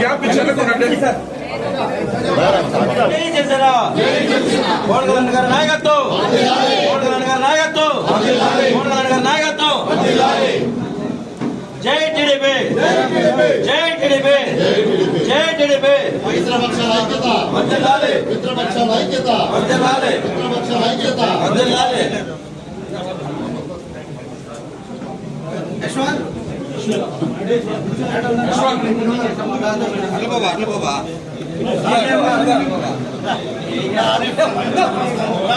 Gap Janasena. కోడగలన్న గారి నాయకత్వం. కోడగలన్న గారి నాయకత్వం. కోడగలన్న గారి నాయకత్వం. జై టీడీపీ జై టీడీపీ మిత్రపక్షాల ఐక్యత వర్ధిల్లాలి మిత్రపక్షాల ఐక్యత వర్ధిల్లాలి మిత్రపక్షాల ఐక్యత వర్ధిల్లాలి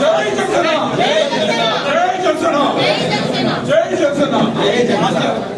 జై జనసేన జై జనసేన జై జనసేన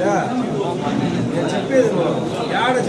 Yeah.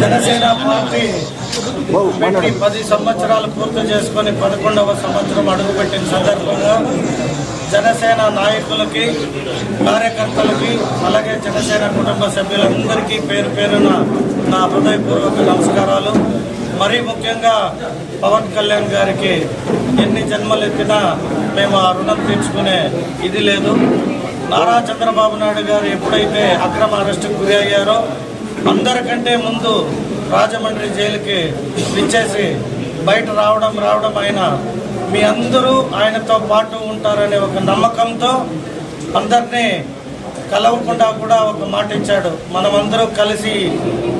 జనసేన పార్టీ పెట్టి పది సంవత్సరాలు పూర్తి చేసుకొని పదకొండవ సంవత్సరం అడుగుపెట్టిన సందర్భంగా జనసేన నాయకులకి కార్యకర్తలకి అలాగే జనసేన కుటుంబ సభ్యులందరికీ పేరు పేరున నా హృదయపూర్వక నమస్కారాలు. మరీ ముఖ్యంగా పవన్ కళ్యాణ్ గారికి ఎన్ని జన్మలు ఎత్తినా మేము ఆ రుణం తీర్చుకునే ఇది లేదు. నారా చంద్రబాబు నాయుడు గారు ఎప్పుడైతే అక్రమ అరెస్టుకు గురి అయ్యారో అందరికంటే ముందు రాజమండ్రి జైలుకి విచ్చేసి బయట రావడం రావడం ఆయన మీ అందరూ ఆయనతో పాటు ఉంటారనే ఒక నమ్మకంతో అందరినీ కలవకుండా కూడా ఒక మాట ఇచ్చాడు. మనమందరూ కలిసి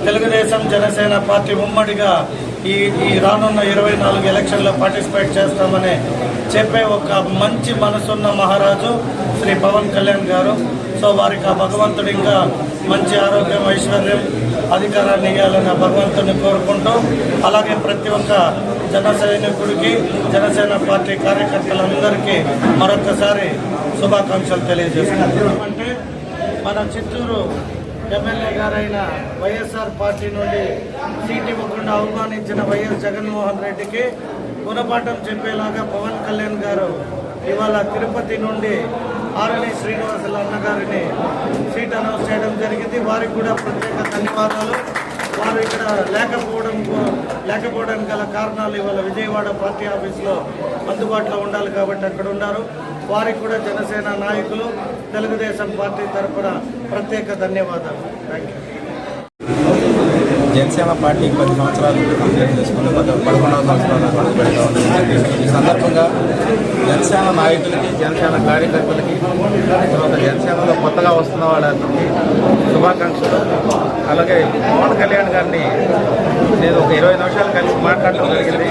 తెలుగుదేశం జనసేన పార్టీ ఉమ్మడిగా ఈ ఈ రానున్న ఇరవై నాలుగు ఎలక్షన్లో పార్టిసిపేట్ చేస్తామని చెప్పే ఒక మంచి మనసున్న మహారాజు శ్రీ పవన్ కళ్యాణ్ గారు. సో వారికి ఆ భగవంతుడు ఇంకా మంచి ఆరోగ్యం ఐశ్వర్యం అధికారాన్ని ఇవ్వాలని భగవంతుని కోరుకుంటూ అలాగే ప్రతి ఒక్క జన సైనికుడికి జనసేన పార్టీ కార్యకర్తలందరికీ మరొకసారి శుభాకాంక్షలు తెలియజేస్తున్నాను. అంటే మన చిత్తూరు ఎమ్మెల్యే గారైన వైఎస్ఆర్ పార్టీ నుండి సీట్ ఇవ్వకుండా అవమానించిన వైఎస్ జగన్మోహన్ రెడ్డికి గుణపాఠం చెప్పేలాగా పవన్ కళ్యాణ్ గారు ఇవాళ తిరుపతి నుండి ఆరణి శ్రీనివాసుల అన్నగారిని సీట్ అనౌన్స్ చేయడం జరిగింది. వారికి కూడా ప్రత్యేక ధన్యవాదాలు. వారు ఇక్కడ లేకపోవడం లేకపోవడానికి గల కారణాలు ఇవాళ విజయవాడ పార్టీ ఆఫీస్లో అందుబాటులో ఉండాలి కాబట్టి అక్కడ ఉన్నారు. వారికి కూడా జనసేన నాయకులు తెలుగుదేశం పార్టీ తరఫున ప్రత్యేక ధన్యవాదాలు. థ్యాంక్ యూ జనసేన పార్టీ పది సంవత్సరాలు కంప్లీట్ చేసుకుని పదకొండవ సంవత్సరాలు పెడతా ఈ సందర్భంగా జనసేన నాయకులకి జనసేన కార్యకర్తలకి తర్వాత జనసేనలో కొత్తగా వస్తున్న వాళ్ళందరికీ శుభాకాంక్షలు. అలాగే పవన్ కళ్యాణ్ గారిని నేను ఒక ఇరవై నిమిషాలు కలిసి మాట్లాడటం జరిగింది.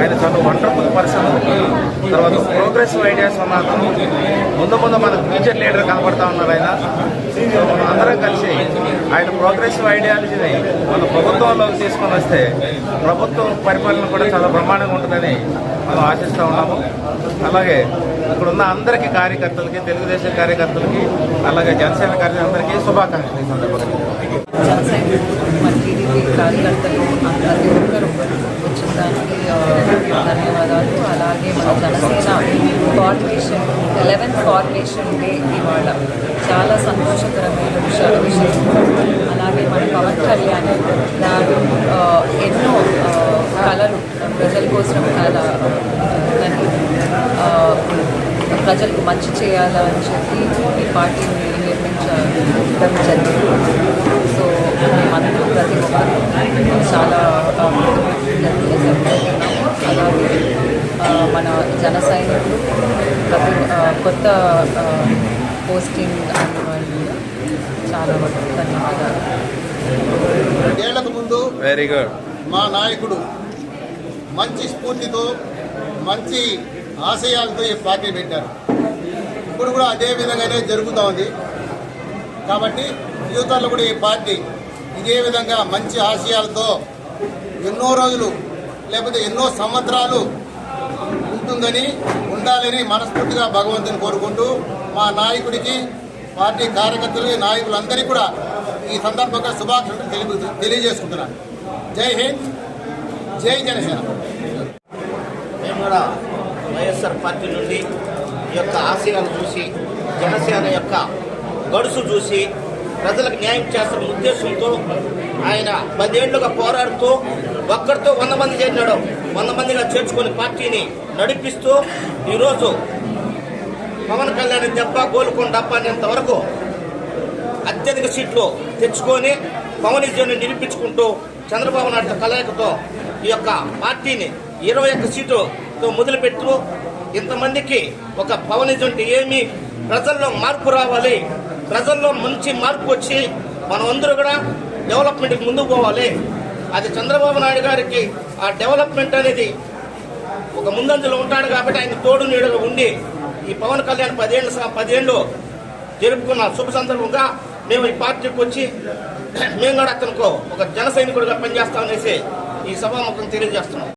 ఆయన చాలా వండర్ఫుల్ పర్సన్ తర్వాత ప్రోగ్రెసివ్ ఐడియాస్ ఉన్న అతను. ముందు ముందు మనకు ఫ్యూచర్ లీడర్ కనబడతా ఉన్నారు ఆయన. మనం అందరం కలిసి ఆయన ప్రోగ్రెసివ్ ఐడియాలజీని మన ప్రభుత్వంలోకి తీసుకొని వస్తే ప్రభుత్వం పరిపాలన కూడా చాలా బ్రహ్మాండంగా ఉంటుందని మనం ఆశిస్తూ ఉన్నాము. అలాగే ఇక్కడ ఉన్న అందరికీ కార్యకర్తలకి తెలుగుదేశం కార్యకర్తలకి అలాగే జనసేన కార్యకర్తలకి శుభాకాంక్షలు ఈ సందర్భంగా. కార్యకర్తలు ప్రతి ఒక్కరు వచ్చిన దానికి ధన్యవాదాలు అలాగే మన Janasena corporation eleventh corporation day ఇవాళ చాలా సంతోషకరమైన విషయాలు విషయం అలాగే మన పవన్ కళ్యాణ్ నాకు ఎన్నో కళలు ప్రజల కోసం కళ ప్రజలకు మంచి చేయాలని చెప్పి ఈ పార్టీని నిర్మించడం జరిగింది సో మేమందరూ ప్రతి ఒక్కరు చాలా అలాగే మన జన సైనికులు ప్రతి కొత్త పోస్టింగ్ అయిన వాళ్ళు చాలా ధన్యవాదాలు. ఏళ్ళకు ముందు వెరీ గుడ్ మా నాయకుడు మంచి స్ఫూర్తితో మంచి ఆశయాలతో ఈ పార్టీ పెట్టారు. ఇప్పుడు కూడా అదే విధంగానే జరుగుతూ ఉంది. కాబట్టి యువతలో కూడా ఈ పార్టీ ఇదే విధంగా మంచి ఆశయాలతో ఎన్నో రోజులు లేకపోతే ఎన్నో సంవత్సరాలు ఉంటుందని ఉండాలని మనస్ఫూర్తిగా భగవంతుని కోరుకుంటూ మా నాయకుడికి పార్టీ కార్యకర్తలకి నాయకులందరికీ కూడా ఈ సందర్భంగా శుభాకాంక్షలు తెలియ తెలియజేసుకుంటున్నాను. జై హింద్ జై జనసేన. మేము కూడా వైఎస్ఆర్ పార్టీ నుండి ఈ యొక్క ఆశయాలు చూసి జనసేన యొక్క గడుసు చూసి ప్రజలకు న్యాయం చేస్తున్న ఉద్దేశంతో ఆయన పదేళ్ళుగా పోరాడుతూ ఒక్కరితో వంద మంది చేరినాడు. వంద మందిగా చేర్చుకొని పార్టీని నడిపిస్తూ ఈరోజు పవన్ కళ్యాణ్ దెబ్బ గోలుకొని డబ్బా అనేంత వరకు అత్యధిక సీట్లు తెచ్చుకొని పవనిజంని నిరూపించుకుంటూ చంద్రబాబు నాయుడు కలయికతో ఈ యొక్క పార్టీని ఇరవై ఒక్క సీటుతో మొదలుపెట్టు. ఇంతమందికి ఒక పవనిజం అంటే ఏమి? ప్రజల్లో మార్పు రావాలి. ప్రజల్లో మంచి మార్పు వచ్చి మనం అందరూ కూడా డెవలప్మెంట్కి ముందుకు పోవాలి. అది చంద్రబాబు నాయుడు గారికి ఆ డెవలప్మెంట్ అనేది ఒక ముందంజలో ఉంటాడు కాబట్టి ఆయన తోడు నీడగా ఉండి ఈ పవన్ కళ్యాణ్ పదేళ్ళు స- పదేళ్ళు జరుపుకున్న శుభ సందర్భంగా మేము ఈ పార్టీకి వచ్చి మేము కూడా అతనికి ఒక జన సైనికుడిగా పనిచేస్తామనేసి ఈ సభాముఖం తెలియజేస్తున్నాం.